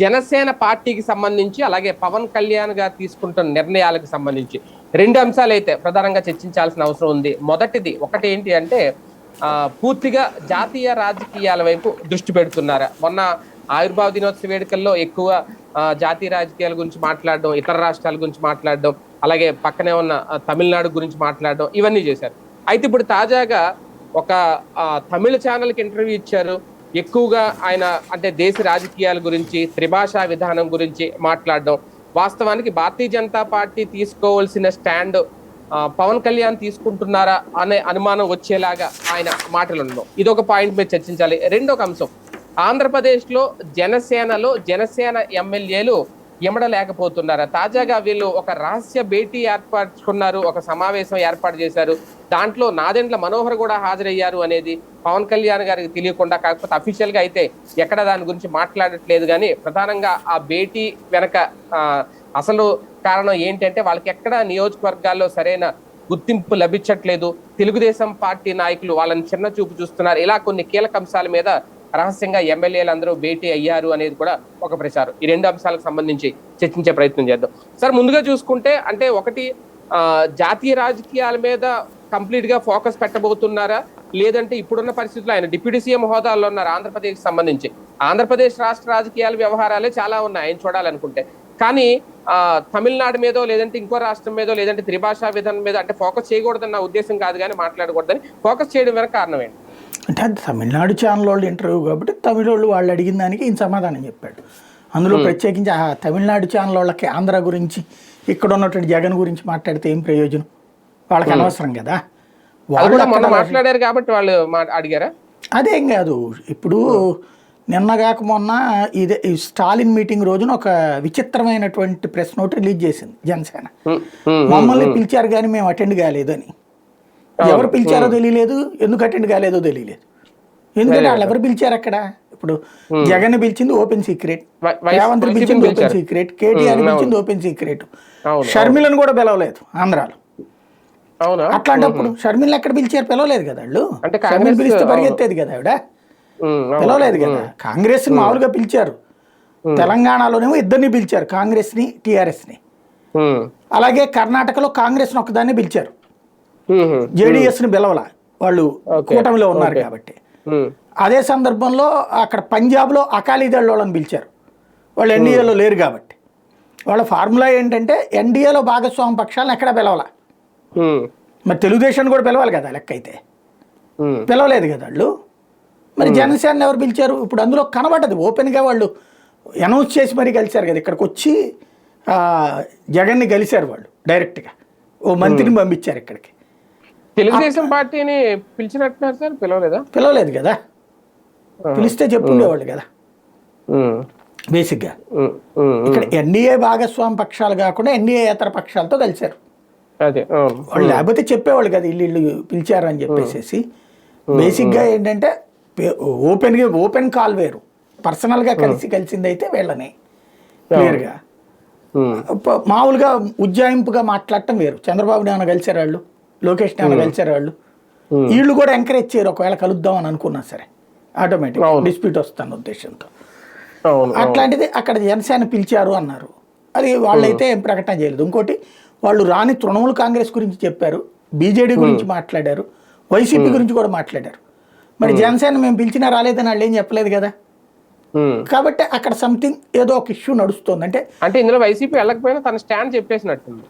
జనసేన పార్టీకి సంబంధించి అలాగే పవన్ కళ్యాణ్ గారు తీసుకుంటున్న నిర్ణయాలకు సంబంధించి రెండు అంశాలు అయితే ప్రధానంగా చర్చించాల్సిన అవసరం ఉంది. మొదటిది ఒకటి ఏంటి అంటే పూర్తిగా జాతీయ రాజకీయాల వైపు దృష్టి పెడుతున్నారా. మొన్న ఆవిర్భావ దినోత్సవ వేడుకల్లో ఎక్కువ జాతీయ రాజకీయాల గురించి మాట్లాడడం ఇతర రాష్ట్రాల గురించి మాట్లాడడం అలాగే పక్కనే ఉన్న తమిళనాడు గురించి మాట్లాడడం ఇవన్నీ చేశారు. అయితే ఇప్పుడు తాజాగా ఒక తమిళ ఛానల్కి ఇంటర్వ్యూ ఇచ్చారు. ఎక్కువగా ఆయన అంటే దేశ రాజకీయాల గురించి త్రిభాషా విధానం గురించి మాట్లాడడం. వాస్తవానికి భారతీయ జనతా పార్టీ తీసుకోవాల్సిన స్టాండ్ పవన్ కళ్యాణ్ తీసుకుంటున్నారా అనే అనుమానం వచ్చేలాగా ఆయన మాటలు ఉండడం ఇది ఒక పాయింట్ మీద చర్చించాలి. రెండొక అంశం. ఆంధ్రప్రదేశ్లో జనసేనలో జనసేన ఎమ్మెల్యేలు ఇమడలేకపోతున్నారా తాజాగా వీళ్ళు ఒక రహస్య భేటీ ఏర్పరచుకున్నారు ఒక సమావేశం ఏర్పాటు చేశారు. దాంట్లో నాదెండ్ల మనోహర్ కూడా హాజరయ్యారు అనేది పవన్ కళ్యాణ్ గారికి తెలియకుండా కాకపోతే అఫీషియల్గా అయితే ఎక్కడ దాని గురించి మాట్లాడట్లేదు కానీ ప్రధానంగా ఆ భేటీ వెనక అసలు కారణం ఏంటంటే వాళ్ళకి ఎక్కడ నియోజకవర్గాల్లో సరైన గుర్తింపు లభించట్లేదు. తెలుగుదేశం పార్టీ నాయకులు వాళ్ళని చిన్న చూపు చూస్తున్నారు. ఇలా కొన్ని కీలక అంశాల మీద రహస్యంగా ఎమ్మెల్యేలు అందరూ భేటీ అయ్యారు అనేది కూడా ఒక ప్రచారం. ఈ రెండు అంశాలకు సంబంధించి చర్చించే ప్రయత్నం చేద్దాం. సార్ ముందుగా చూసుకుంటే అంటే ఒకటి జాతీయ రాజకీయాల మీద కంప్లీట్గా ఫోకస్ పెట్టబోతున్నారా? లేదంటే ఇప్పుడున్న పరిస్థితుల్లో ఆయన డిప్యూటీ సీఎం హోదాలో ఉన్నారు ఆంధ్రప్రదేశ్ సంబంధించి. ఆంధ్రప్రదేశ్ రాష్ట్ర రాజకీయాల వ్యవహారాలే చాలా ఉన్నాయి ఆయన చూడాలనుకుంటే. కానీ ఆ, తమిళనాడు మీదో లేదంటే ఇంకో రాష్ట్రం మీదో లేదంటే త్రిభాషా విధానం మీద అంటే ఫోకస్ చేయకూడదన్న ఉద్దేశం కాదు కానీ మాట్లాడకూడదని ఫోకస్ చేయడం వెనక కారణం ఏంటి? అంటే అది తమిళనాడు ఛానల్ వాళ్ళు ఇంటర్వ్యూ కాబట్టి తమిళ వాళ్ళు వాళ్ళు అడిగిన దానికి ఈయన సమాధానం చెప్పాడు. అందులో ప్రత్యేకించి ఆ తమిళనాడు ఛానల్ వాళ్ళకి ఆంధ్ర గురించి ఇక్కడ ఉన్నటువంటి జగన్ గురించి మాట్లాడితే ఏం ప్రయోజనం? వాళ్ళకి అనవసరం కదా. వాళ్ళు కూడా మొన్న మాట్లాడారు కాబట్టి వాళ్ళు అడిగారా? అదేం కాదు. ఇప్పుడు నిన్న కాక మొన్న ఇదే స్టాలిన్ మీటింగ్ రోజున ఒక విచిత్రమైనటువంటి ప్రెస్ నోట్ రిలీజ్ చేసింది జనసేన. మమ్మల్ని పిలిచారు కానీ మేము అటెండ్ కాలేదని. ఎవరు పిలిచారో తెలియలేదు. ఎందుకు అటెండ్ కాలేదో తెలియలేదు. ఎందుకంటే వాళ్ళు ఎవరు పిలిచారు అక్కడ? ఇప్పుడు జగన్ పిలిచింది ఓపెన్ సీక్రెట్ రేవంత్ పిలిచింది ఓపెన్. సీక్రెట్ కేటీఆర్ పిలిచింది ఓపెన్ సీక్రెట్. షర్మిలను కూడా పిలవలేదు ఆంధ్రాలో. అవునా? అట్లాంటప్పుడు షర్మిలను ఎక్కడ పిలిచారు? పిలవలేదు కదా వాళ్ళు. అంటే షర్మిల పిలిస్తే పరిగెత్తేది కదా ఆవిడ. పిలవలేదు కదా? కాంగ్రెస్ మామూలుగా పిలిచారు. తెలంగాణలోనేమో ఇద్దరిని పిలిచారు కాంగ్రెస్ని టిఆర్ఎస్ని. అలాగే కర్ణాటకలో కాంగ్రెస్ని ఒకదాన్ని పిలిచారు. జేడీఎస్ని పిలవల. వాళ్ళు. కూటమిలో ఉన్నారు కాబట్టి. అదే సందర్భంలో అక్కడ పంజాబ్లో అకాలీదళ్ వాళ్ళని పిలిచారు. వాళ్ళు ఎన్డీఏలో లేరు కాబట్టి. వాళ్ళ ఫార్ములా ఏంటంటే ఎన్డీఏలో భాగస్వామి పక్షాలను ఎక్కడ పిలవాల. మరి తెలుగుదేశం కూడా పిలవాలి కదా లెక్క అయితే పిలవలేదు కదా వాళ్ళు. మరి జనసేన ఎవరు పిలిచారు? ఇప్పుడు అందులో కనబడ్డది ఓపెన్గా వాళ్ళు అనౌన్స్ చేసి మరీ కలిశారు కదా. ఇక్కడికి వచ్చి జగన్ని కలిశారు వాళ్ళు డైరెక్ట్గా. ఓ మంత్రిని పంపించారు ఇక్కడికి. తెలుగుదేశం పార్టీని పిలిచినట్టున్నారు సార్? పిలవలేదా? పిలవలేదు కదా. పిలిస్తే చెప్పుండేవాళ్ళు కదా. బేసిక్గా. ఇక్కడ ఎన్డీఏ భాగస్వామి పక్షాలు కాకుండా ఎన్డీఏ ఇతర పక్షాలతో కలిశారు. అదే వాళ్ళు లేకపోతే చెప్పేవాళ్ళు కదా ఇల్లు ఇల్లు పిలిచారు అని చెప్పేసి బేసిక్గా ఏంటంటే ఓపెన్గా ఓపెన్ కాల్ వేరు. పర్సనల్గా కలిసి కలిసింది అయితే వీళ్ళని క్లియర్గా. మామూలుగా ఉజ్జాయింపుగా మాట్లాడటం వేరు. చంద్రబాబు నాన్న కలిసారు వాళ్ళు? లోకేష్ నాన్న కలిసారు వాళ్ళు? వీళ్ళు కూడా ఎంకరేజ్ చేయరు. ఒకవేళ కలుద్దాం అని అనుకున్నా సరే. ఆటోమేటిక్. డిస్ప్యూట్ వస్తాను ఉద్దేశంతో. అట్లాంటిది అక్కడ జనసేన పిలిచారు అన్నారు. అది వాళ్ళైతే ఏం ప్రకటన చేయలేదు. ఇంకోటి వాళ్ళు రాని తృణమూల కాంగ్రెస్ గురించి చెప్పారు బీజేడీ గురించి మాట్లాడారు వైసీపీ గురించి కూడా మాట్లాడారు. మరి జనసేన మేము పిలిచినా రాలేదని వాళ్ళు ఏం చెప్పలేదు కదా. కాబట్టి అక్కడ సంథింగ్ ఏదో ఒక ఇష్యూ నడుస్తుంది. అంటే అంటే ఇందులో వైసీపీ వెళ్ళకపోయినా తన స్టాండ్ చెప్పేసినట్టుంది.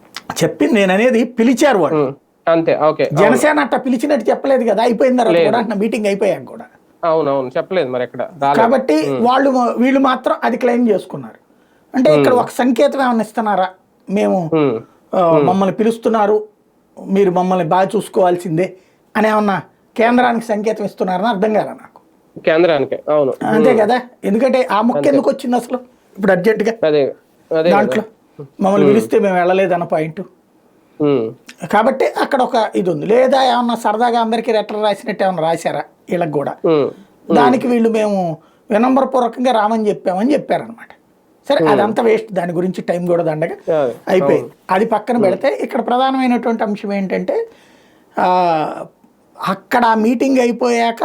చెప్పింది నేను అనేది పిలిచారు వాళ్ళు. ఉమ్, అంతే ఓకే జనసేన అట్ట పిలిచినట్టు చెప్పలేదు కదా అయిపోయిన తర్వాత కూడా అంటున్నా మీటింగ్ అయిపోయాక కూడా. అవును అవును చెప్పలేదు మరి ఎక్కడ కాబట్టి వాళ్ళు వీళ్ళు మాత్రం అది క్లెయిమ్ చేసుకున్నారు. అంటే ఇక్కడ ఒక సంకేతం ఏమైనా ఇస్తున్నారా? మేము. మమ్మల్ని పిలుస్తున్నారు. మీరు మమ్మల్ని బాగా చూసుకోవాల్సిందే అని ఏమన్నా కేంద్రానికి సంకేతం ఇస్తున్నారని అర్థం కాల నాకు? కేంద్రానికి అవును. అంతే కదా? ఎందుకంటే ఆ ముక్క ఎందుకు వచ్చింది అసలు? ఇప్పుడు అర్జెంటుగా దాంట్లో మమ్మల్ని పిలిస్తే మేము వెళ్ళలేదు అన్న పాయింట్ కాబట్టి అక్కడ ఒక ఇది ఉంది. లేదా ఏమన్నా సరదాగా అందరికీ లెటర్ రాసినట్టు ఏమన్నా రాశారా వీళ్ళకి కూడా? దానికి వీళ్ళు మేము వినమ్రపూర్వకంగా రామని చెప్పామని చెప్పారనమాట సరే అదంతా వేస్ట్. దాని గురించి టైం కూడా దండగా అయిపోయింది. అది పక్కన పెడితే ఇక్కడ ప్రధానమైనటువంటి అంశం ఏంటంటే అక్కడ మీటింగ్ అయిపోయాక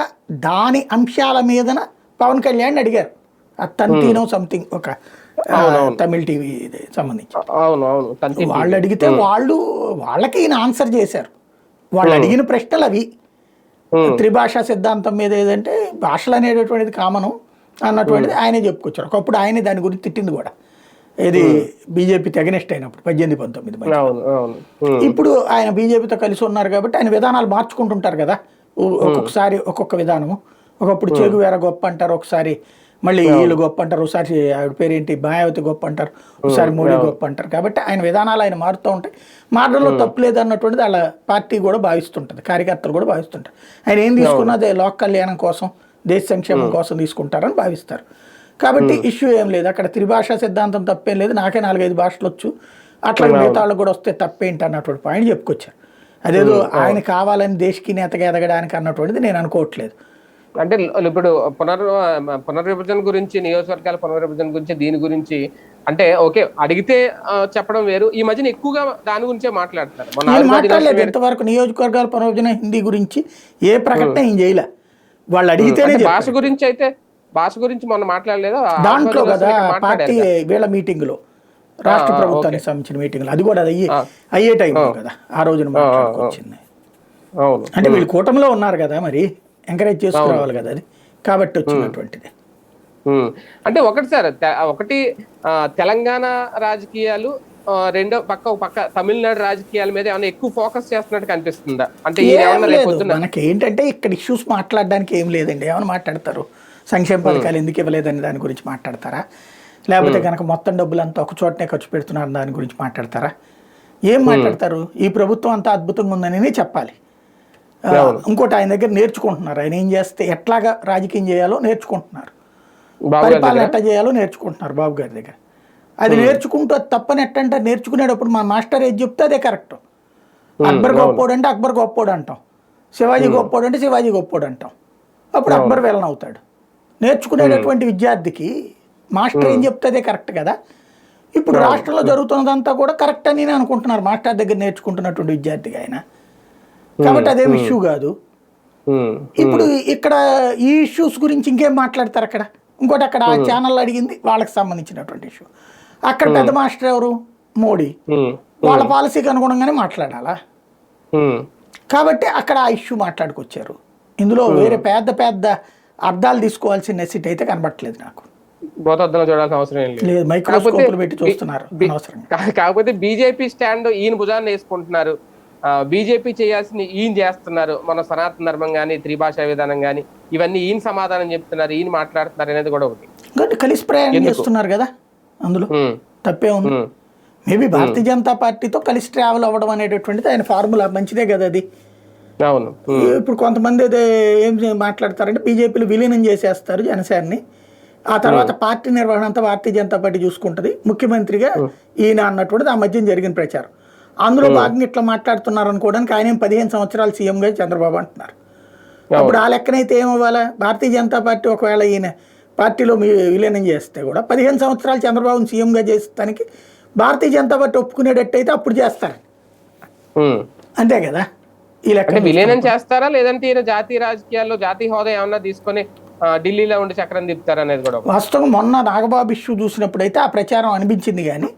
దాని అంశాల మీదన పవన్ కళ్యాణ్ అడిగారు. తంతీనో సంథింగ్ ఒక తమిళ్ టీవీ సంబంధించి. వాళ్ళు అడిగితే వాళ్ళు వాళ్ళకి ఈయన ఆన్సర్ చేశారు. వాళ్ళు అడిగిన ప్రశ్నలు అవి త్రిభాషా సిద్ధాంతం మీద ఏదంటే భాషలు అనేటటువంటిది కామను. అన్నటువంటిది ఆయనే చెప్పుకొచ్చారు. ఒకప్పుడు ఆయనే దాని గురించి తిట్టింది కూడా. ఇది బీజేపీ తెగనిస్ట్ అయినప్పుడు పద్దెనిమిది పంతొమ్మిది ఉమ్, ఇప్పుడు ఆయన బీజేపీతో కలిసి ఉన్నారు కాబట్టి ఆయన విధానాలు మార్చుకుంటుంటారు కదా. ఒక్కొక్కసారి ఒక్కొక్క విధానము. ఒకప్పుడు చెగు వేర గొప్ప అంటారు ఒకసారి మళ్ళీ వీళ్ళు గొప్ప అంటారు ఒకసారి ఆవిడ పేరేంటి మాయావతి గొప్ప అంటారు ఒకసారి మోడీ గొప్ప అంటారు. కాబట్టి ఆయన విధానాలు ఆయన మారుతూ ఉంటాయి. మారడంలో తప్పు లేదు అన్నటువంటిది వాళ్ళ పార్టీ కూడా భావిస్తుంటుంది కార్యకర్తలు కూడా భావిస్తుంటారు. ఆయన ఏం తీసుకున్నది లోక్ కళ్యాణం కోసం దేశ సంక్షేమం కోసం తీసుకుంటారని భావిస్తారు. కాబట్టి ఇష్యూ ఏం లేదు. అక్కడ త్రిభాషా సిద్ధాంతం తప్పేం లేదు. నాకే నాలుగైదు భాషలు వచ్చు. అట్లా మిగతా వాళ్ళకి కూడా వస్తే తప్పేంటి అన్నటువంటి పాయింట్ చెప్పుకొచ్చారు. అదేదో ఆయన కావాలని దేశకి నేతగా ఎదగడానికి అన్నటువంటిది నేను అనుకోవట్లేదు. అంటే ఇప్పుడు పునర్ పునర్విభజన గురించి నియోజకవర్గాల పునర్విభజన గురించి దీని గురించి అంటే ఓకే అడిగితే చెప్పడం వేరు. ఈ మధ్యన ఎక్కువగా దాని గురించే ఆదివాసీ మాట్లాడలేదు. ఇంతవరకు నియోజకవర్గాల పునర్విభజన హిందీ గురించి ఏ ప్రకటన ఏం చేయలే. వాళ్ళు అడిగితేనే. భాష గురించి అయితే భాష గురించి మొన్న మాట్లాడలేదు? దాంట్లో కదా పార్టీ వీళ్ళ మీటింగ్లో రాష్ట్ర ప్రభుత్వానికి సంబంధించిన మీటింగ్ అది కూడా అది అయ్యే అయ్యే టైంలో కదా. ఆ రోజున అవును. అంటే వీళ్ళు కూటమిలో ఉన్నారు కదా మరి. ఎంకరేజ్ చేసుకురావాలి కదా అది. కాబట్టి వచ్చినటువంటిది. అంటే ఒకటి సార్ ఒకటి తెలంగాణ రాజకీయాలు రెండో పక్క ఒక పక్క తమిళనాడు రాజకీయాల మీద ఏమైనా ఎక్కువ ఫోకస్ చేస్తున్నట్టు కనిపిస్తుందా? అంటే మనకి ఏంటంటే ఇక్కడ ఇష్యూస్ మాట్లాడడానికి ఏం లేదండి. ఏమైనా మాట్లాడతారు. సంక్షేమ పథకాలు ఎందుకు ఇవ్వలేదని దాని గురించి మాట్లాడతారా? లేకపోతే కనుక మొత్తం డబ్బులంతా ఒక చోటనే ఖర్చు పెడుతున్నారు దాని గురించి మాట్లాడతారా? ఏం మాట్లాడతారు? ఈ ప్రభుత్వం అంతా అద్భుతంగా ఉందని చెప్పాలి. ఇంకోటి ఆయన దగ్గర నేర్చుకుంటున్నారు. ఆయన ఏం చేస్తే ఎట్లాగా రాజకీయం చేయాలో నేర్చుకుంటున్నారు. పరిపాలన ఎట్లా చేయాలో నేర్చుకుంటున్నారు బాబు గారి దగ్గర. అది నేర్చుకుంటూ అది తప్పని ఎట్టంటే నేర్చుకునేటప్పుడు మా మాస్టర్ ఏది చెప్తే అదే కరెక్ట్. అక్బర్ గొప్పోడు అంటే అక్బర్ గొప్పోడు అంటాం శివాజీ గొప్పోడు అంటే శివాజీ గొప్పోడు అంటాం అప్పుడు అక్బర్ వెళ్ళన అవుతాడు. నేర్చుకునేటటువంటి విద్యార్థికి మాస్టర్ ఏం చెప్తే అదే కరెక్ట్ కదా? ఇప్పుడు రాష్ట్రంలో జరుగుతున్నదంతా కూడా కరెక్ట్ అని నేను అనుకుంటున్నారు మాస్టర్ దగ్గర నేర్చుకుంటున్నటువంటి విద్యార్థిగా ఆయన. కాబట్టి అదేం ఇష్యూ కాదు. ఇప్పుడు ఇక్కడ ఈ ఇష్యూస్ గురించి ఇంకేం మాట్లాడతారు అక్కడ? ఇంకోటి అక్కడ ఆ ఛానల్ అడిగింది వాళ్ళకి సంబంధించినటువంటి ఇష్యూ అక్కడ పెద్ద మాస్టర్ ఎవరు? మోడీ. వాళ్ళ పాలసీకి అనుగుణంగానే మాట్లాడాలా. కాబట్టి అక్కడ ఆ ఇష్యూ మాట్లాడుకొచ్చారు. ఇందులో వేరే పెద్ద పెద్ద అర్థాలు తీసుకోవాల్సిన నెసిటీ అయితే కనబట్టలేదు నాకు. చూడాల్సిన అవసరం లేదు. మైక్రోస్కోప్లు పెట్టి చూస్తున్నారు కాకపోతే బీజేపీ స్టాండ్ ఈయన భుజాన్ని వేసుకుంటున్నారు. బీజేపీ చేయాల్సిన ఈయన చేస్తున్నారు. మన సనాతన ధర్మం కానీ త్రిభాషా విధానం కానీ ఇవన్నీ ఈయన సమాధానం చెప్తున్నారు ఈయన మాట్లాడుతున్నారు అనేది కూడా ఒకటి. కలిసి ప్రయాణం చేస్తున్నారు కదా? అందులో. తప్పే ఉంది. మేబీ భారతీయ జనతా పార్టీతో కలిసి ట్రావెల్ అవ్వడం అనేటటువంటిది ఆయన ఫార్ములా మంచిదే కదా అది. అవును. ఇప్పుడు కొంతమంది అయితే ఏం మాట్లాడతారంటే బీజేపీలు విలీనం చేసేస్తారు జనసేనని. ఆ తర్వాత పార్టీ నిర్వహణ అంతా భారతీయ జనతా పార్టీ చూసుకుంటది. ముఖ్యమంత్రిగా ఈయన అన్నటువంటిది ఆ మధ్య జరిగిన ప్రచారం. అందులో భాగంగా ఇట్లా మాట్లాడుతున్నారు అనుకోవడానికి ఆయన పదిహేను సంవత్సరాలు సీఎంగా చంద్రబాబు అంటున్నారు. అప్పుడు ఆ లెక్కనైతే ఏమవ్వాలా? భారతీయ జనతా పార్టీ ఒకవేళ ఈయన పార్టీలో మీ విలీనం చేస్తే కూడా పదిహేను సంవత్సరాలు చంద్రబాబుని సీఎంగా చేస్తానికి భారతీయ జనతా పార్టీ ఒప్పుకునేటట్టయితే అప్పుడు చేస్తారు. అంతే కదా ఈ లెక్క విలీనం చేస్తారా లేదంటే ఈయన జాతీయ రాజకీయాల్లో జాతీయ హోదా ఏమన్నా తీసుకొని ఢిల్లీలో ఉండి చక్రం తిప్పుతారా అనేది కూడా. వాస్తవం మొన్న నాగబాబు ఇష్యూ చూసినప్పుడు అయితే ఆ ప్రచారం అనిపించింది కానీ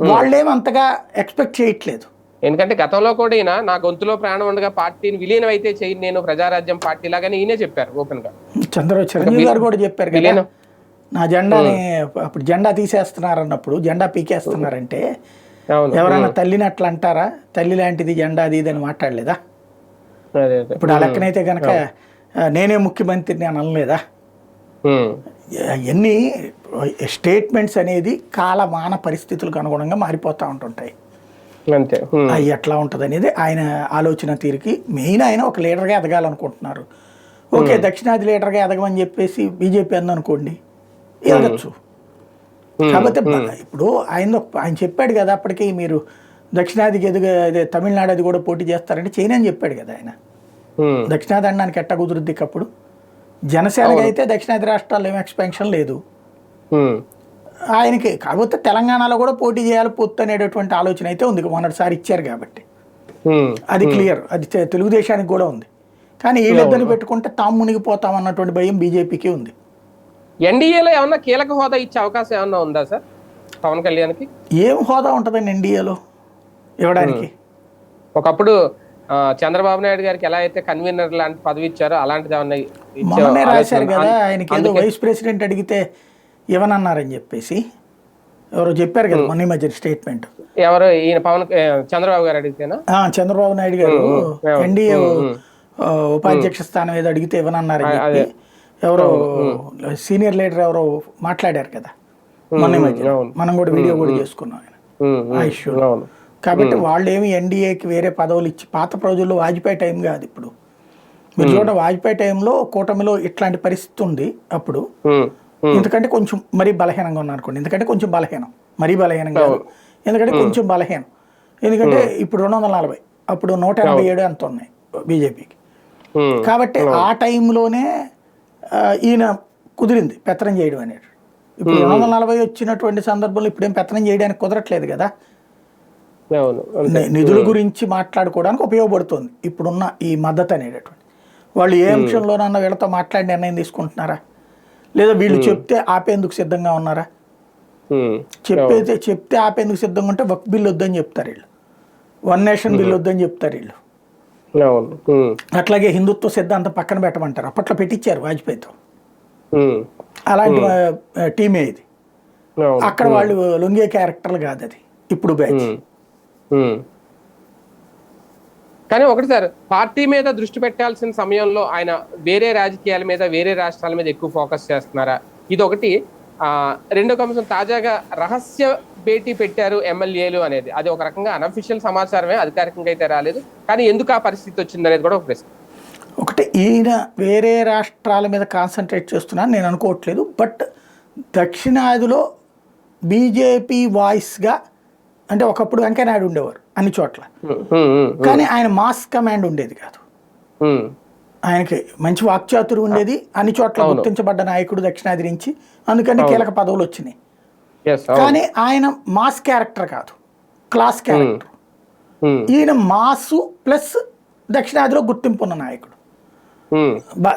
వాళ్ళేం అంతగా ఎక్స్పెక్ట్ చేయట్లేదు ఎందుకంటే గతంలో కూడా ఈయన నా గొంతులో ప్రాణం ఉండగా పార్టీని విలీనం అయితే చేయను నేను ప్రజారాజ్యం పార్టీ లాగానే ఈయనే చెప్పారు ఓపెన్గా చంద్ర చిరంజీవి గారు కూడా చెప్పారు కదా. నా జెండాని అప్పుడు జెండా తీసేస్తున్నారు అన్నప్పుడు జెండా పీకేస్తున్నారంటే ఎవరైనా తల్లిని అట్లా అంటారా? తల్లి లాంటిది జెండా అది ఇది అని మాట్లాడలేదా? ఇప్పుడు ఆ లెక్కనైతే కనుక నేనే ముఖ్యమంత్రిని అని అనలేదా. ఎన్ని స్టేట్మెంట్స్ అనేది కాలమాన పరిస్థితులకు అనుగుణంగా మారిపోతూ ఉంటుంటాయి. అంతే. అవి ఎట్లా ఉంటుంది అనేది ఆయన ఆలోచన తీరుకి మెయిన్ ఆయన ఒక లీడర్గా ఎదగాలనుకుంటున్నారు. ఓకే దక్షిణాది లీడర్గా ఎదగమని చెప్పేసి బీజేపీ అందనుకోండి ఎదగచ్చు. కాకపోతే ఇప్పుడు ఆయన ఆయన చెప్పాడు కదా అప్పటికి మీరు దక్షిణాదికి ఎదుగు అదే తమిళనాడు అది కూడా పోటీ చేస్తారంటే చైనా అని చెప్పాడు కదా ఆయన. దక్షిణాది అనడానికి ఎట్ట కుదురుద్ది అప్పుడు జనసేనకి అయితే దక్షిణాది రాష్ట్రాల్లో ఏం ఎక్స్పెన్షన్ లేదు. ఆయనకి కాకపోతే తెలంగాణలో కూడా పోటీ చేయాలి పొత్తు అనేటటువంటి ఆలోచన అయితే ఉంది. మొన్నటిసారి ఇచ్చారు కాబట్టి. అది క్లియర్. అది తెలుగుదేశానికి కూడా ఉంది. కానీ వీళ్ళిద్దరిని పెట్టుకుంటే తాము మునిగిపోతాం అన్నటువంటి భయం బీజేపీకి ఉంది. ఎన్డీఏలో ఏమన్నా కీలక హోదా ఇచ్చే అవకాశం ఏమన్నా ఉందా సార్? పవన్ కళ్యాణ్కి? ఏం హోదా ఉంటుందండి ఎన్డీఏలో? ఇవ్వడానికి? ఒకప్పుడు చంద్రబాబు నాయుడు గారికి ఎలా అయితే కన్వీనర్ లాంటి పదవి ఇచ్చారో అలాంటిది ఏమన్నా రాశారు కదా ఆయనకి ఏదో వైస్ ప్రెసిడెంట్ అడిగితే ఇవ్వనన్నారని చెప్పేసి ఎవరో చెప్పారు కదా మొన్న మధ్య స్టేట్మెంట్. ఎవరు ఈయన పవన్ చంద్రబాబు గారు అడిగితేనా? చంద్రబాబు నాయుడు గారు ఎన్డీఏ ఉపాధ్యక్ష స్థానం ఏదో అడిగితే ఇవ్వనన్నారని చెప్పి ఎవరో సీనియర్ లీడర్ ఎవరో మాట్లాడారు కదా. మొన్న మధ్య. మనం కూడా వీడియో కూడా చేసుకున్నాం ఆయన. ఆ కాబట్టి వాళ్ళు ఏమి ఎన్డీఏకి వేరే పదవులు ఇచ్చి పాత రోజుల్లో వాజ్పేయి టైం కాదు ఇప్పుడు. మీరు చూడండి వాజ్పేయి టైంలో కూటమిలో ఇట్లాంటి పరిస్థితి ఉంది అప్పుడు. ఎందుకంటే కొంచెం మరీ బలహీనంగా ఉన్నారు అనుకోండి ఎందుకంటే కొంచెం బలహీనం. మరీ బలహీనం కాదు ఎందుకంటే కొంచెం బలహీనం. ఎందుకంటే ఇప్పుడు రెండు వందల నలభై అప్పుడు నూట ఎనభై ఏడు ఎంత ఉన్నాయి బీజేపీకి? కాబట్టి ఆ టైంలోనే ఈయన కుదిరింది పెత్తనం చేయడం అనేది. ఇప్పుడు రెండు వందల నలభై వచ్చినటువంటి సందర్భంలో ఇప్పుడేం పెత్తనం చేయడానికి కుదరట్లేదు కదా? నిధుల గురించి మాట్లాడుకోవడానికి ఉపయోగపడుతుంది. ఇప్పుడున్న ఈ మద్దతు అనేటటువంటి. వాళ్ళు ఏ అంశంలోనన్నా వీళ్ళతో మాట్లాడి నిర్ణయం తీసుకుంటున్నారా? లేదా వీళ్ళు చెప్తే ఆపేందుకు సిద్ధంగా ఉన్నారా? ఉమ్, చెప్పేది చెప్తే ఆపేందుకు సిద్ధంగా ఉంటే వక్ బిల్ వద్దని చెప్తారు వీళ్ళు. వన్ నేషన్ బిల్ వద్దని చెప్తారు వీళ్ళు. అట్లాగే హిందుత్వ సిద్ధాంతం పక్కన పెట్టమంటారు. అప్పట్లో పెట్టించారు వాజ్పేయితో. అలాంటి టీమే ఇది. అక్కడ వాళ్ళు లొంగే క్యారెక్టర్లు కాదు అది ఇప్పుడు బ్యాచ్. కానీ ఒకటి సార్ పార్టీ మీద దృష్టి పెట్టాల్సిన సమయంలో ఆయన వేరే రాజకీయాల మీద వేరే రాష్ట్రాల మీద ఎక్కువ ఫోకస్ చేస్తున్నారా? ఇది ఒకటి రెండో అంశం తాజాగా రహస్య భేటీ పెట్టారు ఎమ్మెల్యేలు అనేది. అది ఒక రకంగా అనఫిషియల్ సమాచారమే అధికారికంగా అయితే రాలేదు. కానీ ఎందుకు ఆ పరిస్థితి వచ్చింది అనేది కూడా ఒక ప్రశ్న. ఒకటి ఈయన వేరే రాష్ట్రాల మీద కాన్సన్ట్రేట్ చేస్తున్నాను నేను అనుకోవట్లేదు. బట్ దక్షిణాదిలో బీజేపీ వాయిస్గా అంటే ఒకప్పుడు వెంకయ్యనాయుడు ఉండేవారు. అన్ని చోట్ల. కానీ ఆయన మాస్ కమాండ్ ఉండేది కాదు. ఆయనకి మంచి వాక్చాతురు ఉండేది అన్ని చోట్ల గుర్తించబడ్డ నాయకుడు దక్షిణాది నుంచి అందుకని కీలక పదవులు వచ్చినాయి. కానీ ఆయన మాస్ క్యారెక్టర్ కాదు. Class character. ఈయన మాసు ప్లస్ దక్షిణాదిలో గుర్తింపు ఉన్న నాయకుడు.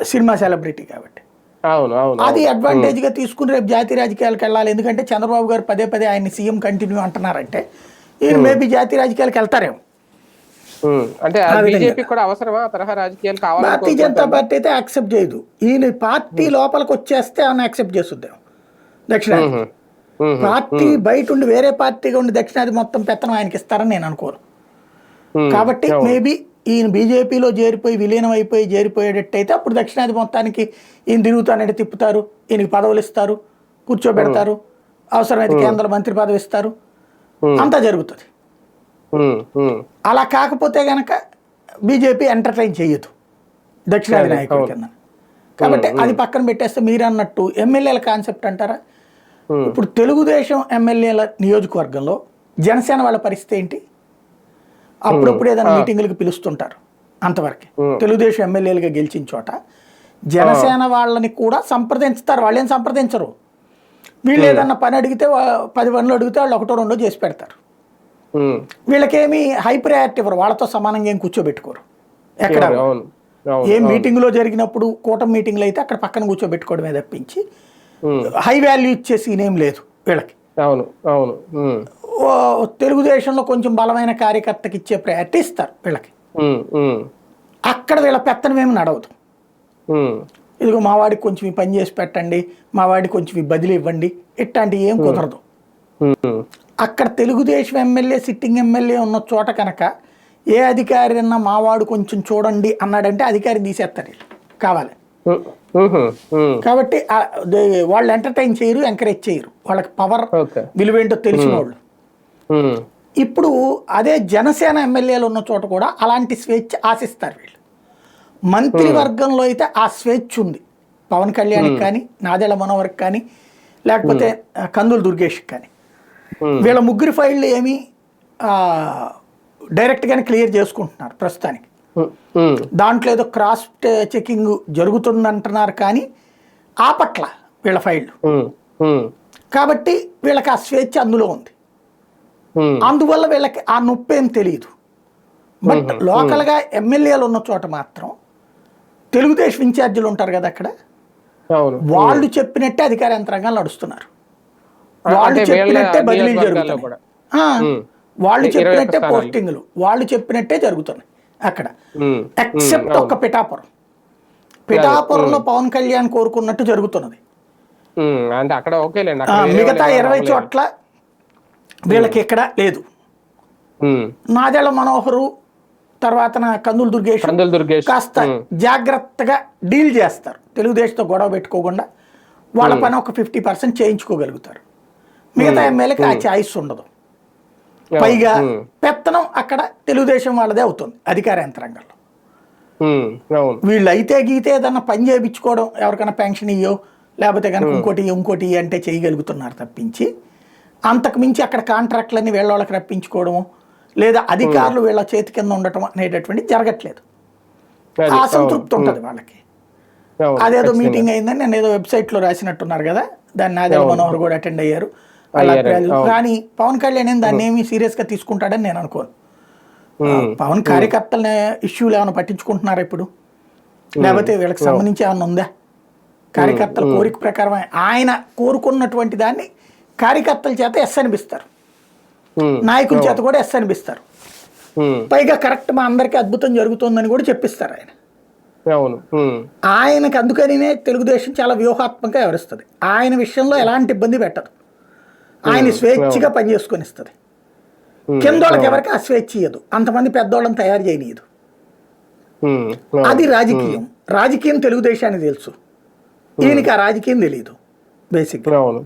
సినిమా సెలబ్రిటీ కాబట్టి. అది అడ్వాంటేజ్గా తీసుకుని రేపు జాతీయ రాజకీయాలకు వెళ్ళాలి. ఎందుకంటే చంద్రబాబు గారు పదే పదే ఆయన్ని సీఎం కంటిన్యూ అంటున్నారంటే ఈయన మేబీ జాతీయ రాజకీయాలకు వెళ్తారేమో. అంటే బీజేపీ కూడా అవసరమా? తరహా రాజకీయాలు భారతీయ జనతా పార్టీ అయితే యాక్సెప్ట్ చేయదు. ఈయన పార్టీ లోపలికి వచ్చేస్తే ఆమె యాక్సెప్ట్ చేస్తుంది దక్షిణాది. పార్టీ బయట ఉండి వేరే పార్టీగా ఉండి దక్షిణాది మొత్తం పెత్తనం ఆయనకి ఇస్తారని నేను అనుకోను. కాబట్టి మేబీ ఈయన బీజేపీలో చేరిపోయి విలీనం అయిపోయి చేరిపోయేటట్టయితే అప్పుడు దక్షిణాది మొత్తానికి ఈయన తిరుగుతానంటే తిప్పుతారు ఈయనకి పదవులు ఇస్తారు కూర్చోబెడతారు అవసరమైతే కేంద్ర మంత్రి పదవి ఇస్తారు. అంతా జరుగుతుంది. ఉమ్, ఉమ్, అలా కాకపోతే గనక బీజేపీ ఎంటర్టైన్ చేయదు. దక్షిణాది నాయకుడి కింద. కాబట్టి అది పక్కన పెట్టేస్తే మీరు అన్నట్టు ఎమ్మెల్యేల కాన్సెప్ట్ అంటారా. ఇప్పుడు తెలుగుదేశం ఎమ్మెల్యేల నియోజకవర్గంలో జనసేన వాళ్ళ పరిస్థితి ఏంటి? అప్పుడప్పుడు ఏదైనా మీటింగులకు పిలుస్తుంటారు అంతవరకే. తెలుగుదేశం ఎమ్మెల్యేలుగా గెలిచిన చోట జనసేన వాళ్ళని కూడా సంప్రదించుతారు. వాళ్ళేం సంప్రదించరు? వీళ్ళు ఏదన్నా పని అడిగితే పది పనులు అడిగితే వాళ్ళు ఒకటో రెండో చేసి పెడతారు. వీళ్ళకేమి హై ప్రయారిటీ ఇవ్వరు. వాళ్ళతో సమానంగా ఏం కూర్చోబెట్టుకోరు. ఎక్కడ? ఏ మీటింగ్లో జరిగినప్పుడు కూటమి మీటింగ్లు అయితే అక్కడ పక్కన కూర్చోబెట్టుకోవడమే తప్పించి హై వాల్యూ ఇచ్చే సీన్ ఏం లేదు వీళ్ళకి. అవును. అవును. తెలుగుదేశంలో కొంచెం బలమైన కార్యకర్తకి ఇచ్చే ప్రయారిటీ ఇస్తారు వీళ్ళకి. అక్కడ వీళ్ళ పెత్తనం ఏమి నడవదు ఇదిగో మా వాడికి కొంచెం పని చేసి పెట్టండి మా వాడికి కొంచెం బదిలీ ఇవ్వండి ఇట్లాంటివి ఏం కుదరదు. అక్కడ తెలుగుదేశం ఎమ్మెల్యే సిట్టింగ్ ఎమ్మెల్యే ఉన్న చోట కనుక ఏ అధికారి అన్నా మావాడు కొంచెం చూడండి అన్నాడంటే అధికారిని తీసేస్తారు కావాలి. కాబట్టి వాళ్ళు ఎంటర్టైన్ చేయరు ఎంకరేజ్ చేయరు. వాళ్ళకి పవర్ విలువేంటో తెలిసిన వాళ్ళు. ఇప్పుడు అదే జనసేన ఎమ్మెల్యేలు ఉన్న చోట కూడా అలాంటి స్వేచ్ఛ ఆశిస్తారు వీళ్ళు. మంత్రివర్గంలో అయితే ఆ స్వేచ్ఛ ఉంది. పవన్ కళ్యాణ్కి కానీ నాదెళ్ళ మనోహర్కి కానీ లేకపోతే కందులు దుర్గేష్కి కానీ. వీళ్ళ ముగ్గురి ఫైళ్ళు ఏమి డైరెక్ట్గానే క్లియర్ చేసుకుంటున్నారు ప్రస్తుతానికి. దాంట్లో ఏదో క్రాస్ చెకింగ్ జరుగుతుందంటున్నారు కానీ ఆ పట్ల వీళ్ళ ఫైళ్ళు. కాబట్టి వీళ్ళకి ఆ స్వేచ్ఛ అందులో ఉంది. అందువల్ల వీళ్ళకి ఆ నొప్పి ఏం తెలియదు బట్ లోకల్గా ఎమ్మెల్యేలు ఉన్న చోట మాత్రం తెలుగుదేశం ఇన్ఛార్జీలు ఉంటారు కదా అక్కడ? వాళ్ళు చెప్పినట్టే అధికార యంత్రాంగాలు నడుస్తున్నారు. వాళ్ళు చెప్పినట్టే బదిలీలు నియోజకవర్గాల్లో జరుగుతున్నాయి. వాళ్ళు చెప్పినట్టే. పోస్టింగ్లు. వాళ్ళు చెప్పినట్టే జరుగుతున్నాయి అక్కడ. ఎక్సెప్ట్ ఒక్క పిఠాపురం. పిఠాపురంలో పవన్ కళ్యాణ్ కోరుకున్నట్టు జరుగుతున్నది. అంటే అక్కడ మిగతా ఇరవై చోట్ల వీళ్ళకి ఎక్కడ లేదు. ఉమ్, నాదెళ్ళ మనోహరు తర్వాత కందులు దుర్గేష్ కందులు దుర్గేష్. కాస్త జాగ్రత్తగా డీల్ చేస్తారు. తెలుగుదేశంతో గొడవ పెట్టుకోకుండా వాళ్ళ పని ఒక ఫిఫ్టీ పర్సెంట్ చేయించుకోగలుగుతారు. మిగతా ఎమ్మెల్యేకి ఆ ఛాయిస్ ఉండదు. పైగా పెత్తనం అక్కడ తెలుగుదేశం వాళ్ళదే అవుతుంది అధికార యంత్రాంగంలో. వీళ్ళు అయితే గీతే ఏదన్నా పని చేయించుకోవడం ఎవరికైనా పెన్షన్ ఇయ్యో లేకపోతే కనుక ఇంకోటి ఇంకోటి అంటే చేయగలుగుతున్నారు తప్పించి అంతకు మించి అక్కడ కాంట్రాక్ట్లన్నీ వీళ్ళ వాళ్ళకి రప్పించుకోవడము లేదా అధికారులు వీళ్ళ చేతి కింద ఉండటం అనేటటువంటి జరగట్లేదు. అది, ఆ సంతృప్తి ఉంటుంది వాళ్ళకి. అదేదో. మీటింగ్ అయిందని నేను ఏదో వెబ్సైట్లో రాసినట్టున్నారు కదా దాన్ని నాదేల మనోహర్ కూడా అటెండ్ అయ్యారు. కానీ పవన్ కళ్యాణ్ ఏం దాన్ని ఏమి సీరియస్గా తీసుకుంటాడని నేను అనుకోను. పవన్ కార్యకర్తల ఇష్యూలు ఏమైనా పట్టించుకుంటున్నారా ఇప్పుడు? లేకపోతే వీళ్ళకి సంబంధించి ఏమైనా ఉందా? కార్యకర్తల కోరిక ప్రకారం ఆయన కోరుకున్నటువంటి దాన్ని కార్యకర్తల చేత ఎస్ అనిపిస్తారు నాయకుల చేత కూడా ఎస్ అనిపిస్తారు. పైగా కరెక్ట్ మా అందరికీ అద్భుతం జరుగుతుందని కూడా చెప్పిస్తారు ఆయన. అవును. ఆయనకు అందుకనినే తెలుగుదేశం చాలా వ్యూహాత్మకంగా వ్యవహరిస్తుంది. ఆయన విషయంలో ఎలాంటి ఇబ్బంది పెట్టదు. ఆయన స్వేచ్ఛగా పనిచేసుకొని ఇస్తుంది ఉమ్, కింద వాళ్ళకి ఎవరికి ఆ స్వేచ్ఛ ఇయ్యదు. అంతమంది పెద్దోళ్ళని తయారు చేయనీయదు. అది రాజకీయం. రాజకీయం తెలుగుదేశానికి తెలుసు. ఈయనకి ఆ రాజకీయం తెలియదు బేసిక్ అవును. ఉమ్.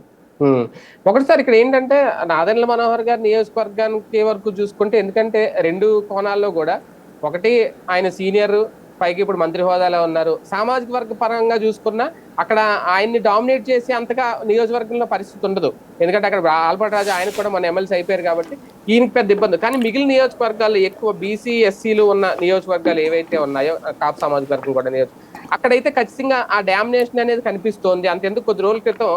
ఒకటిసారి ఇక్కడ ఏంటంటే నాదెండ్ల మనోహర్ గారి నియోజకవర్గానికి వరకు చూసుకుంటే ఎందుకంటే రెండు కోణాల్లో కూడా ఒకటి ఆయన సీనియర్ పైకి ఇప్పుడు మంత్రి హోదాలో ఉన్నారు. సామాజిక వర్గ పరంగా చూసుకున్నా అక్కడ ఆయన్ని డామినేట్ చేసి అంతగా నియోజకవర్గంలో పరిస్థితి ఉండదు. ఎందుకంటే అక్కడ ఆల్బర్ట్ రాజు ఆయన కూడా మన ఎమ్మెల్సీ అయిపోయారు కాబట్టి ఈయనకి పెద్ద ఇబ్బంది. కానీ మిగిలిన నియోజకవర్గాల్లో ఎక్కువ బీసీ ఎస్సీలు ఉన్న నియోజకవర్గాలు ఏవైతే ఉన్నాయో కాపు సామాజిక వర్గం కూడా నియోజక అక్కడైతే ఖచ్చితంగా ఆ డామినేషన్ అనేది కనిపిస్తోంది. అంతెందుకు కొద్ది రోజుల క్రితం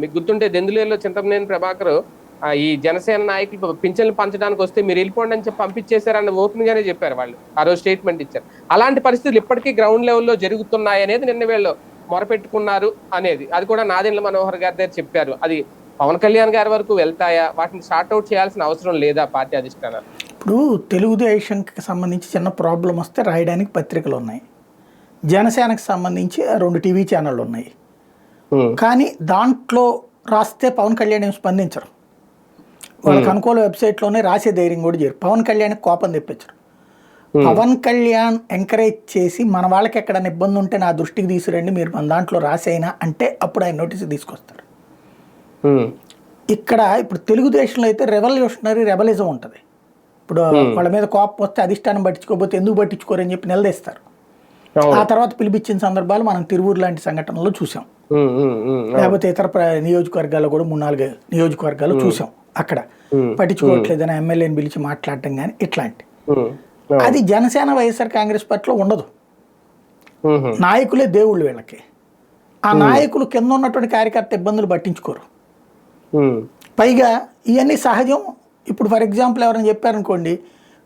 మీకు గుర్తుంటే దెందులేరులో చింతమనేని ప్రభాకర్ ఈ జనసేన నాయకులు పింఛన్లు పంచడానికి వస్తే మీరు వెళ్ళిపోండి అని చెప్పి పంపించేశారన్న ఓపెన్ గానే చెప్పారు వాళ్ళు. ఆ రోజు స్టేట్మెంట్ ఇచ్చారు. అలాంటి పరిస్థితులు ఇప్పటికీ గ్రౌండ్ లెవెల్లో జరుగుతున్నాయి అనేది నిన్న వీళ్ళు మొరపెట్టుకున్నారు అనేది. అది కూడా నాదెండ్ల మనోహర్ గారి దగ్గర చెప్పారు. అది పవన్ కళ్యాణ్ గారి వరకు వెళ్తాయా? వాటిని షార్ట్ అవుట్ చేయాల్సిన అవసరం లేదా పార్టీ అధిష్టానాలు? ఇప్పుడు తెలుగుదేశంకి సంబంధించి చిన్న ప్రాబ్లం వస్తే రాయడానికి పత్రికలు ఉన్నాయి. జనసేనకు సంబంధించి రెండు టీవీ ఛానళ్ళు ఉన్నాయి. కానీ దాంట్లో రాస్తే పవన్ కళ్యాణ్ ఏం స్పందించరు. వాళ్ళకి అనుకూల వెబ్సైట్లోనే రాసే ధైర్యం కూడా చేయరు. పవన్ కళ్యాణ్ కోపం తెప్పించరు. పవన్ కళ్యాణ్ ఎంకరేజ్ చేసి మన వాళ్ళకి ఎక్కడైనా ఇబ్బంది ఉంటే నా దృష్టికి తీసుకురండి మీరు మన దాంట్లో రాసైనా అంటే అప్పుడు ఆయన నోటీస్ తీసుకొస్తారు. ఇక్కడ ఇప్పుడు తెలుగుదేశంలో అయితే రెవల్యూషనరీ రెబలిజం ఉంటుంది. ఇప్పుడు వాళ్ళ మీద కోపం వస్తే అధిష్టానం పట్టించుకోకపోతే ఎందుకు పట్టించుకోరని చెప్పి నిలదీస్తారు. ఆ తర్వాత పిలిపించిన సందర్భాలు మనం తిరువూరు లాంటి సంఘటనలో చూసాం. లేకపోతే ఇతర నియోజకవర్గాల్లో కూడా మూడు నాలుగు నియోజకవర్గాలు చూసాం అక్కడ. పట్టించుకోవట్లేదని ఎమ్మెల్యేని పిలిచి మాట్లాడటం కానీ ఇట్లాంటి. అది జనసేన వైఎస్ఆర్ కాంగ్రెస్ పార్టీలో ఉండదు. నాయకులే దేవుళ్ళు వీళ్ళకి. ఆ నాయకులు కింద ఉన్నటువంటి కార్యకర్త ఇబ్బందులు పట్టించుకోరు. పైగా ఇవన్నీ సహజం. ఇప్పుడు ఫర్ ఎగ్జాంపుల్ ఎవరైనా చెప్పారనుకోండి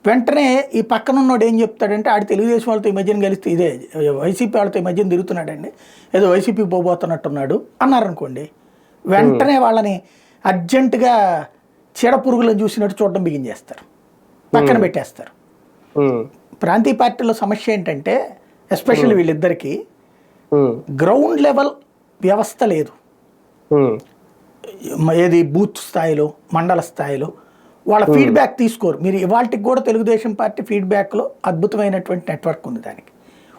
వెంటనే ఈ పక్కన ఉన్నోడు ఏం చెప్తాడంటే ఆడు తెలుగుదేశం వాళ్ళతో ఈ మధ్యన కలిస్తే ఇదే వైసీపీ వాళ్ళతో ఈ మధ్యన తిరుగుతున్నాడండి. ఏదో వైసీపీ పోబోతున్నట్టున్నాడు అన్నారనుకోండి వెంటనే వాళ్ళని అర్జెంటుగా చీడ పురుగులను చూసినట్టు చూడడం బిగించేస్తారు. పక్కన పెట్టేస్తారు. ఉమ్, ప్రాంతీయ పార్టీలో సమస్య ఏంటంటే ఎస్పెషల్లీ వీళ్ళిద్దరికీ గ్రౌండ్ లెవెల్ వ్యవస్థ లేదు. ఏది బూత్ స్థాయిలో మండల స్థాయిలో వాళ్ళ ఫీడ్బ్యాక్ తీసుకోరు. మీరు ఇవాళకి కూడా తెలుగుదేశం పార్టీ ఫీడ్బ్యాక్లో అద్భుతమైనటువంటి నెట్వర్క్ ఉంది దానికి.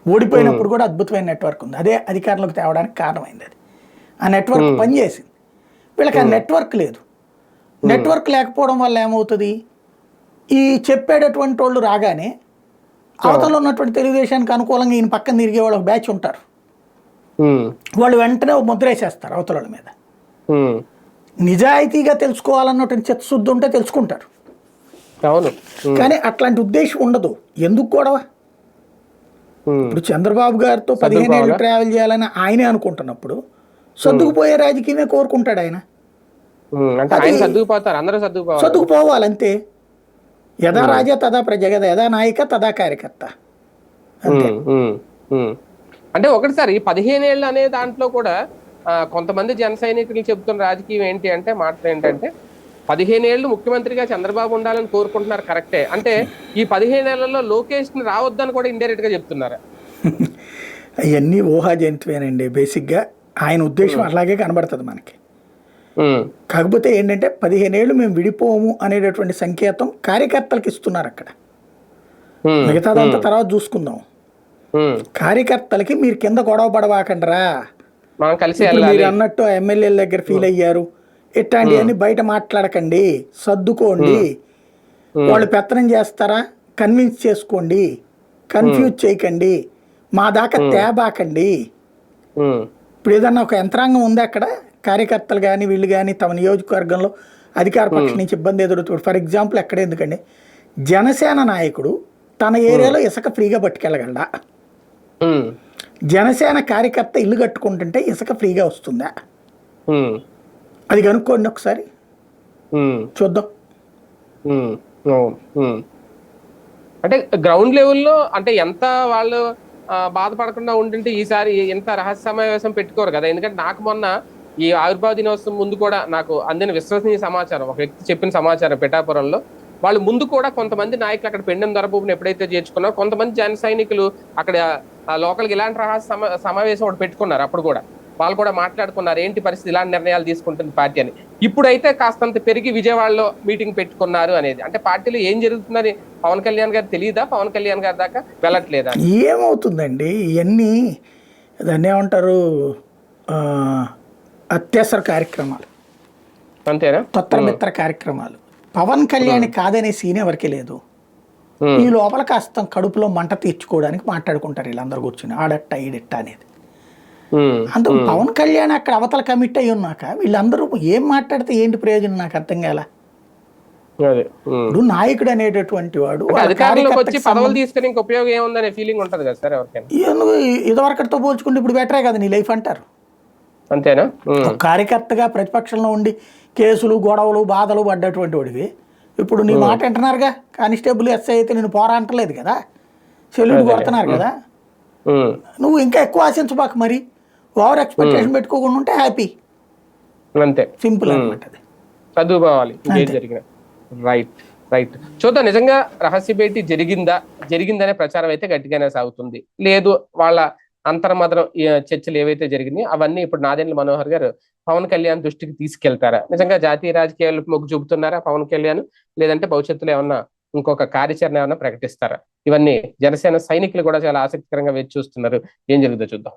ఓడిపోయినప్పుడు కూడా అద్భుతమైన నెట్వర్క్ ఉంది. అదే అధికారంలోకి తేవడానికి కారణమైంది అది. ఆ నెట్వర్క్ పనిచేసింది. వీళ్ళకి ఆ నెట్వర్క్ లేదు. నెట్వర్క్ లేకపోవడం వల్ల ఏమవుతుంది? ఈ చెప్పేటటువంటి వాళ్ళు రాగానే అవతల ఉన్నటువంటి తెలుగుదేశానికి అనుకూలంగా ఈయన పక్కన తిరిగే వాళ్ళు ఒక బ్యాచ్ ఉంటారు. వాళ్ళు వెంటనే ఒక ముద్ర వేసేస్తారు అవతల మీద నిజాయితీగా తెలుసుకోవాలన్నటువంటి చిత్తశుద్ధి ఉంటే తెలుసుకుంటారు. అవును. కానీ అట్లాంటి ఉద్దేశం ఉండదు. ఎందుకు గొడవ? ఉమ్, ఇప్పుడు చంద్రబాబు గారితో పదిహేను ఏళ్ళు ట్రావెల్ చేయాలని ఆయనే అనుకుంటున్నప్పుడు సర్దుకుపోయే రాజకీయమే కోరుకుంటాడు ఆయన. సర్దుకుపోవాలి. అంతే. యథా రాజా తదా ప్రజ కదా యథా నాయక తదా కార్యకర్త. ఉమ్. అంటే ఒకటి సార్ ఈ పదిహేను ఏళ్ళు అనే దాంట్లో కూడా కొంతమంది జన సైనికులు చెబుతున్న రాజకీయం ఏంటి అంటే మాటలు ఏంటంటే పదిహేను ఏళ్ళు ముఖ్యమంత్రిగా చంద్రబాబు ఉండాలని కోరుకుంటున్నారు కరెక్టే. అంటే ఈ పదిహేను ఏళ్ళలో లోకేష్ని రావద్దని కూడా ఇండైరెక్ట్గా చెప్తున్నారు. అవన్నీ ఊహాజనితమేనండి బేసిక్గా ఆయన ఉద్దేశం అలాగే కనబడుతుంది మనకి. కాకపోతే ఏంటంటే పదిహేనేళ్ళు మేము విడిపోము అనేటటువంటి సంకేతం కార్యకర్తలకు ఇస్తున్నారు అక్కడ. మిగతాదంతా తర్వాత చూసుకుందాం. కార్యకర్తలకి మీరు కింద గొడవ పడవాకండ్రా. మనం కలిసి మీరు అన్నట్టు ఎమ్మెల్యేల దగ్గర ఫీల్ అయ్యారు. ఇట్లాంటివన్నీ బయట మాట్లాడకండి. సర్దుకోండి. వాళ్ళు పెత్తనం చేస్తారా? కన్విన్స్ చేసుకోండి. కన్ఫ్యూజ్ చేయకండి. మా దాకా తేబాకండి. ఇప్పుడు ఏదన్నా ఒక యంత్రాంగం ఉంది అక్కడ? కార్యకర్తలు కానీ వీళ్ళు కానీ తమ నియోజకవర్గంలో అధికార పక్షం నుంచి ఇబ్బంది ఎదురుతుంది ఫర్ ఎగ్జాంపుల్ ఎక్కడ ఎందుకండి? జనసేన నాయకుడు తన ఏరియాలో ఇసుక ఫ్రీగా పట్టుకెళ్ళగలడా? జనసేన కార్యకర్త ఇల్లు కట్టుకుంటుంటే ఇసుక ఫ్రీగా వస్తుందా? అది కనుక్కోండి ఒకసారి. చూద్దాం. అంటే గ్రౌండ్ లెవెల్లో అంటే ఎంత వాళ్ళు బాధపడకుండా ఉంటుంటే ఈసారి ఎంత రహస్య సమావేశం పెట్టుకోరు కదా. ఎందుకంటే నాకు మొన్న ఈ ఆవిర్భావ దినోత్సవం ముందు కూడా నాకు అందిన విశ్వసనీయ సమాచారం ఒక వ్యక్తి చెప్పిన సమాచారం పిఠాపురంలో. వాళ్ళు ముందు కూడా కొంతమంది నాయకులు అక్కడ పెండెం దొరబూబుని ఎప్పుడైతే చేర్చుకున్నారో కొంతమంది జన సైనికులు అక్కడ లోకల్కి ఇలాంటి రహస్య సమా- సమావేశం ఒకటి పెట్టుకున్నారు అప్పుడు కూడా. వాళ్ళు కూడా మాట్లాడుకున్నారు ఏంటి పరిస్థితి ఇలాంటి నిర్ణయాలు తీసుకుంటుంది పార్టీ అని. ఇప్పుడైతే కాస్తంత పెరిగి విజయవాడలో మీటింగ్ పెట్టుకున్నారు అనేది. అంటే పార్టీలో ఏం జరుగుతుందని పవన్ కళ్యాణ్ గారు తెలియదా పవన్ కళ్యాణ్ గారి దాకా వెళ్ళట్లేదా? ఏమవుతుందండి? ఇవన్నీ దాన్ని ఏమంటారు? అత్యవసర కార్యక్రమాలు. అంతేనా? తొత్తరమిత్ర కార్యక్రమాలు. పవన్ కళ్యాణ్ కాదనే సీన్ ఎవరికి లేదు. ఈ లోపల కాస్త కడుపులో మంట తీర్చుకోవడానికి మాట్లాడుకుంటారు వీళ్ళందరూ కూర్చుని ఆడట్ట ఈడట్ట అనేది. అందుకు పవన్ కళ్యాణ్ అక్కడ అవతల కమిట్ అయి ఉన్నాక వీళ్ళందరూ ఏం మాట్లాడితే ఏంటి ప్రయోజనం నాకు అర్థం కాల. ఇప్పుడు నాయకుడు అనేటటువంటి వాడు ఇదివరకటితో పోల్చుకుంటే ఇప్పుడు బెటరే కదా నీ లైఫ్ అంటారు. అంతేనా? కార్యకర్తగా ప్రతిపక్షంలో ఉండి కేసులు గొడవలు బాధలు పడ్డటువంటి వాడివి. ఇప్పుడు నీ మాట వింటున్నారుగా? కానిస్టేబుల్ ఎస్ఐ అయితే నేను పోరా అంటలేదు కదా సెల్యూట్ కొడుతున్నారు కదా? నువ్వు ఇంకా ఎక్కువ ఆశించబాకు మరి. ఓవర్ ఎక్స్పెక్టేషన్ పెట్టుకోకుండా ఉంటే హ్యాపీ. అంతే. సింపుల్ అనమాట అది. చదువుకోవాలి జరిగిన. రైట్. రైట్. చూద్దాం నిజంగా రహస్య భేటీ జరిగిందా? జరిగిందనే ప్రచారం అయితే గట్టిగానే సాగుతుంది. లేదు వాళ్ళ అంతర్మదనం ఈ చర్చలు ఏవైతే జరిగినాయి అవన్నీ ఇప్పుడు నాదెండ్ల మనోహర్ గారు పవన్ కళ్యాణ్ దృష్టికి తీసుకెళ్తారా? నిజంగా జాతీయ రాజకీయాలకు మొగ్గు చూపుతున్నారా పవన్ కళ్యాణ్? లేదంటే భవిష్యత్తులో ఏమన్నా ఇంకొక కార్యాచరణ ఏమైనా ప్రకటిస్తారా? ఇవన్నీ జనసేన సైనికులు కూడా చాలా ఆసక్తికరంగా వేచి చూస్తున్నారు. ఏం జరుగుతుందో చూద్దాం.